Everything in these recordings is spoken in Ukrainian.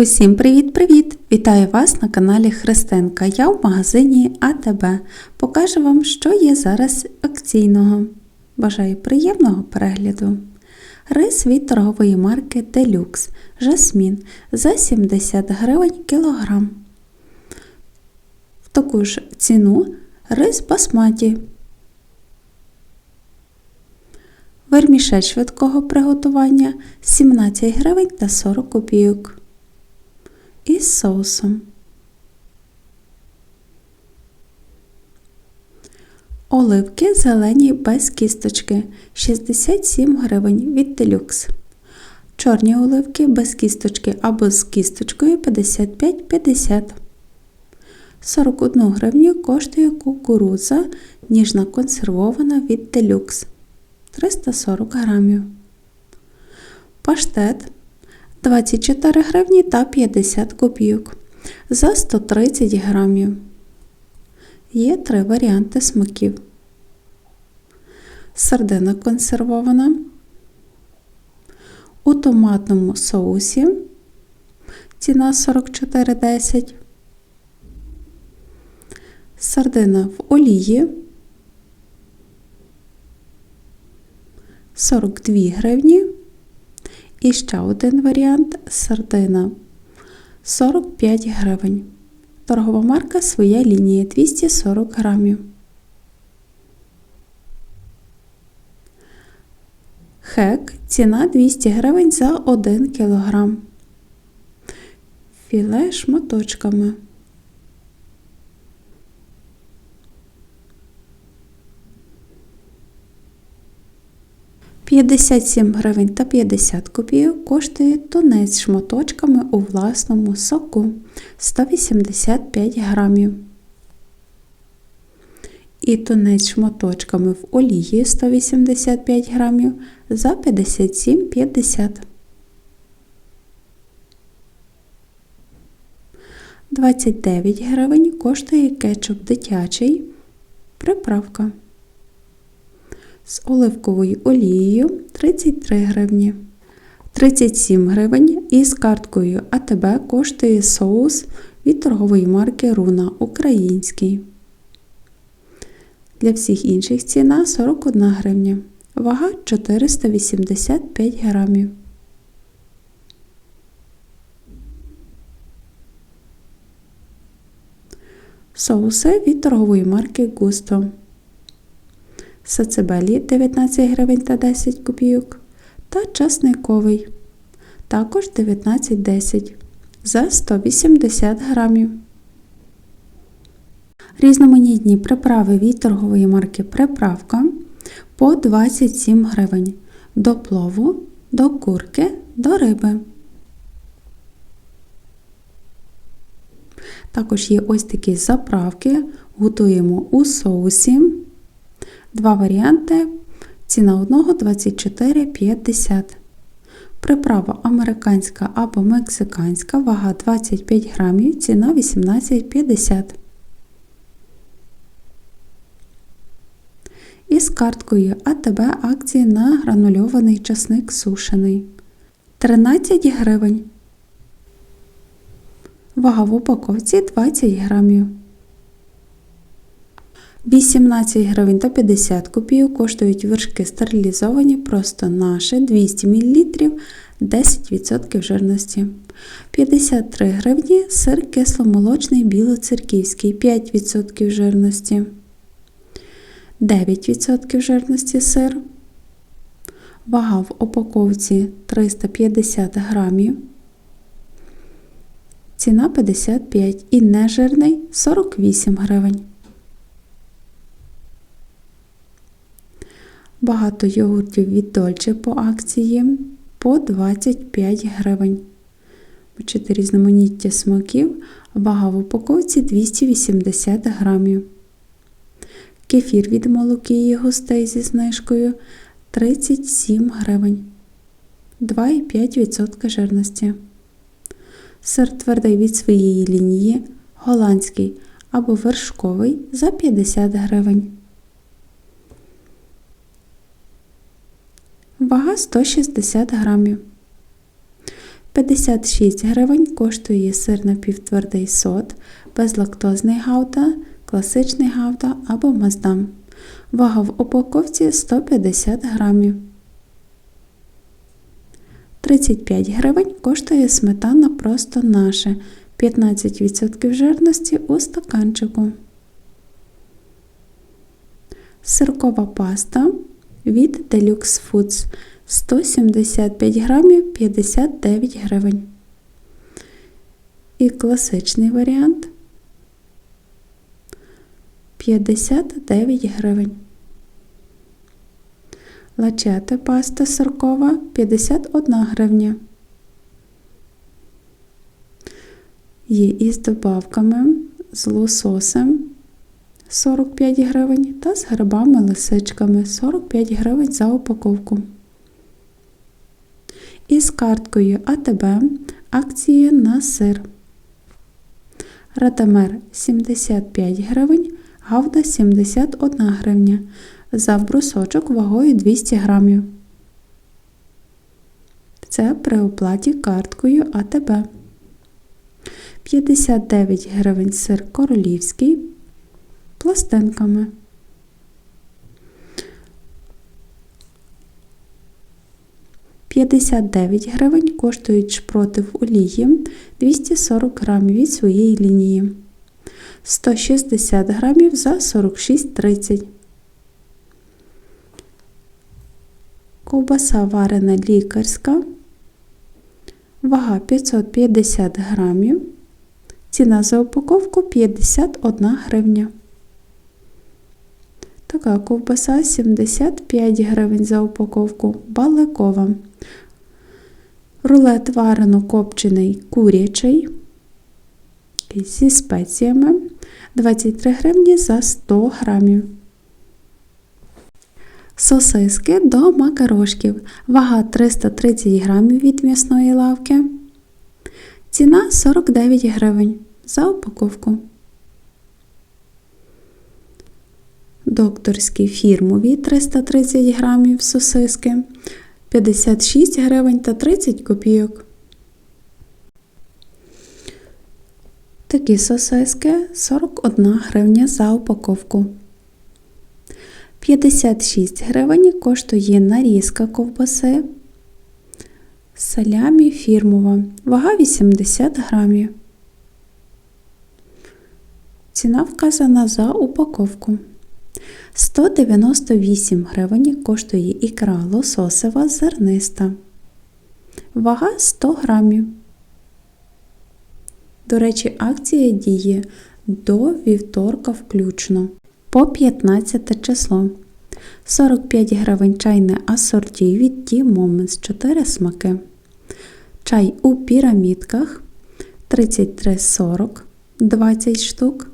Усім привіт-привіт! Вітаю вас на каналі Христинка. Я в магазині АТБ. Покажу вам, що є зараз акційного. Бажаю приємного перегляду. Рис від торгової марки Deluxe Жасмін за 70 гривень кілограм. В таку ж ціну рис басматі. Вермішель швидкого приготування 17 гривень та 40 копійок із соусом. Оливки зелені без кісточки 67 гривень від делюкс. Чорні оливки без кісточки або з кісточкою 55,50. 41 гривню коштує кукурудза ніжна консервована від делюкс 340 грамів. Паштет 24 гривні та 50 копійок за 130 грамів. Є три варіанти смаків. Сардина консервована. У томатному соусі ціна 44,10. Сардина в олії 42 гривні. І ще один варіант сардина 45 гривень. Торгова марка своя лінія 240 грамів. Хек ціна 200 гривень за 1 кг. Філе шматочками. П'ятдесят сім гривень та 50 копійок коштує тунець з шматочками у власному соку 185 грамів. І тунець з шматочками в олії 185 грамів за 57,50. 29 гривень коштує кетчуп дитячий. Приправка. З оливковою олією 33 гривні. 37 гривень і з карткою АТБ коштує соус від торгової марки Руна Український. Для всіх інших ціна 41 гривня. Вага 485 грамів. Соуси від торгової марки Густо. Сацебелі 19 гривень та 10 копійок та часниковий також 19,10 за 180 грамів. Різноманітні приправи від торгової марки Приправка по 27 гривень до плову, до курки, до риби. Також є ось такі заправки, готуємо у соусі. Два варіанти. Ціна одного 24,50. Приправа американська або мексиканська, вага 25 грамів, ціна 18,50. І з карткою АТБ акції на гранульований часник сушений. 13 гривень. Вага в упаковці 20 грамів. 18 гривень та 50 копійок коштують вершки стерилізовані просто наші 200 мл 10% жирності. 53 гривні сир кисломолочний білоцерківський 5% жирності. 9% жирності сир. Вага в упаковці 350 грамів. Ціна 55 і нежирний 48 гривень. Багато йогуртів від Dolce по акції по 25 гривень. Бачите різноманіття смаків, вага в упаковці 280 грамів. Кефір від молокії густей зі знижкою 37 гривень. 2,5% жирності. Сир твердий від своєї лінії, голландський або вершковий за 50 гривень. Вага 160 грамів. 56 гривень коштує сир напівтвердий сот, безлактозний гауда, класичний гауда або маздам. Вага в упаковці 150 грамів. 35 гривень коштує сметана просто наше 15% жирності у стаканчику. Сиркова паста від Deluxe Foods 175 грамів 59 гривень. І класичний варіант 59 гривень. Лачете паста сиркова 51 гривня. Є із добавками з лососем 45 гривень та з грибами-лисичками 45 гривень за упаковку. Із карткою АТБ акції на сир. Ратамер 75 гривень, гавда 71 гривня. За брусочок вагою 200 грамів. Це при оплаті карткою АТБ. 59 гривень сир королівський пластинками. П'ятдесят дев'ять гривень коштують шпроти в олії 240 грамів від своєї лінії. 160 грамів за 46,30. Ковбаса варена лікарська. Вага 550 грамів. Ціна за упаковку 51 гривня. Така ковбаса 75 гривень за упаковку. Баликова. Рулет варено копчений курячий зі спеціями 23 гривні за 100 грамів. Сосиски до макарошків. Вага 330 грамів від м'ясної лавки. Ціна 49 гривень за упаковку. Докторські фірмові 330 грамів сосиски 56 гривень та 30 копійок. Такі сосиски 41 гривня за упаковку. 56 гривень коштує нарізка ковбаси. Салямі фірмова. Вага 80 грамів. Ціна вказана за упаковку. 198 гривень коштує ікра лососева зерниста. Вага 100 грамів. До речі, акція діє до вівторка включно по 15 число. 45 гривень чайне асорті від Tea Moments 4 смаки. Чай у пірамідках 33,40 20 штук.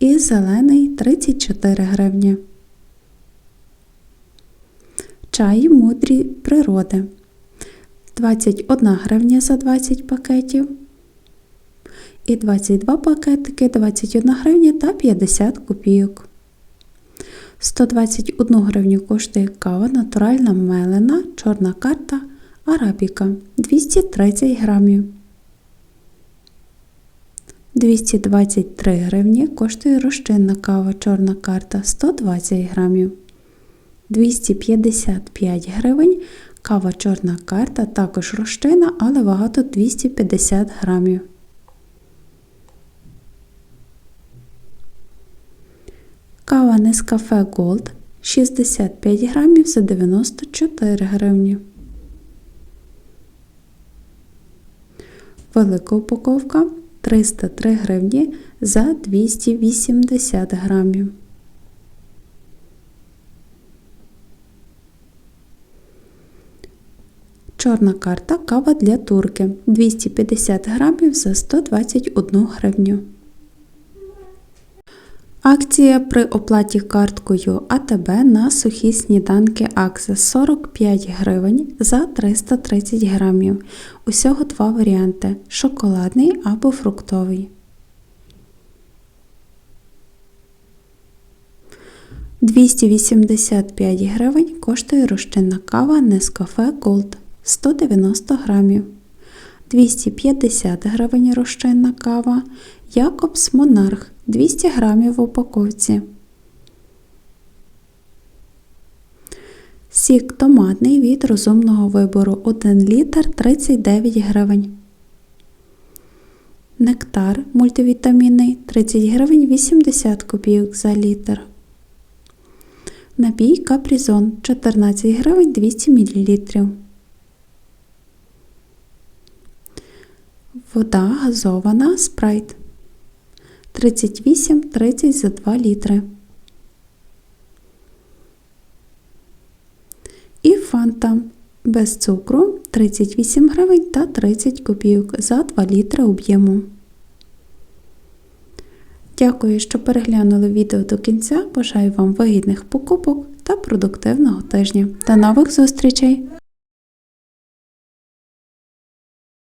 І зелений 34 гривні. Чай мудрі природи 21 гривня за 20 пакетів. І 22 пакетики 21 гривня та 50 копійок. 121 гривню коштує кава натуральна мелена, чорна карта арабіка 230 грамів. 223 гривні коштує розчинна кава чорна карта 120 грамів. 255 гривень кава чорна карта, також розчина, але вага тут 250 грамів. Кава Нескафе Gold 65 грамів за 94 гривні. Велика упаковка 303 гривні за 280 грамів. Чорна карта кава для турки 250 грамів за 121 гривню. Акція при оплаті карткою АТБ на сухі сніданки Акса 45 гривень за 330 грамів. Усього два варіанти шоколадний або фруктовий. Двісті вісімдесят п'ять гривень коштує розчинна кава Nescafe Gold 190 грамів. 250 гривень розчинна кава, Якобс Монарх 200 грамів в упаковці. Сік томатний від розумного вибору 1 літр 39 гривень. Нектар мультивітамінний 30 гривень 80 копійок за літр. Напій капрізон 14 гривень 200 мл. Вода газована спрайт 38,30 за 2 літри. І фанта без цукру 38 гривень та 30 копійок за 2 літри об'єму. Дякую, що переглянули відео до кінця. Бажаю вам вигідних покупок та продуктивного тижня. До нових зустрічей!